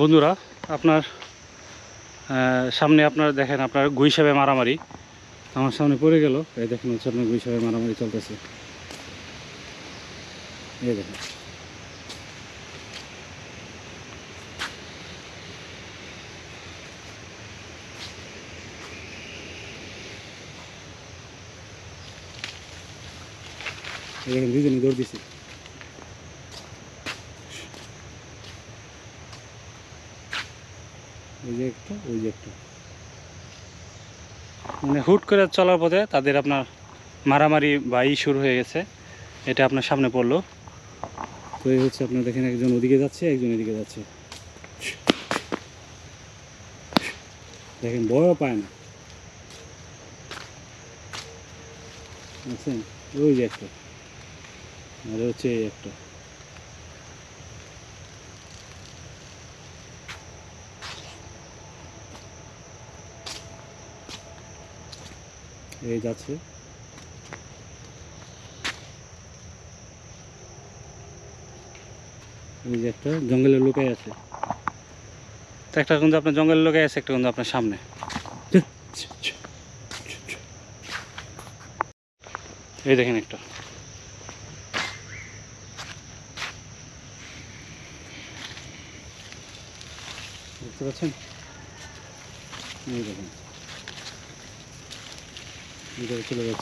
বন্ধুরা, আপনার সামনে আপনার দেখেন আপনার গুই সাপে মারামারি। আমার সামনে পড়ে গেল। এই দেখেন হচ্ছে আপনার গুই সাপে মারামারি চলতেছে। এই দেখেন। দেখেন দুজনই দৌড় দিছে। ওই যে একটা, ওই যে একটা। মানে হুট করে চলার পথে তাদের আপনার মারামারি বা ই শুরু হয়ে গেছে। এটা আপনার সামনে পড়ল। তো এই হচ্ছে আপনার দেখেন একজন ওদিকে যাচ্ছে, একজন এদিকে যাচ্ছে। দেখেন বড় পায় না। ওই যে একটা। আর হচ্ছে এই একটা। এই যাচ্ছে। এই যে একটা জঙ্গলের লোকাই আছে। তো একটা কিন্তু আপনার জঙ্গলের লোকাই আছে একটা কিন্তু আপনার সামনে। এই দেখেন একটা। বুঝতে পারছেন এই দেখেন। চলে যাচ্ছে।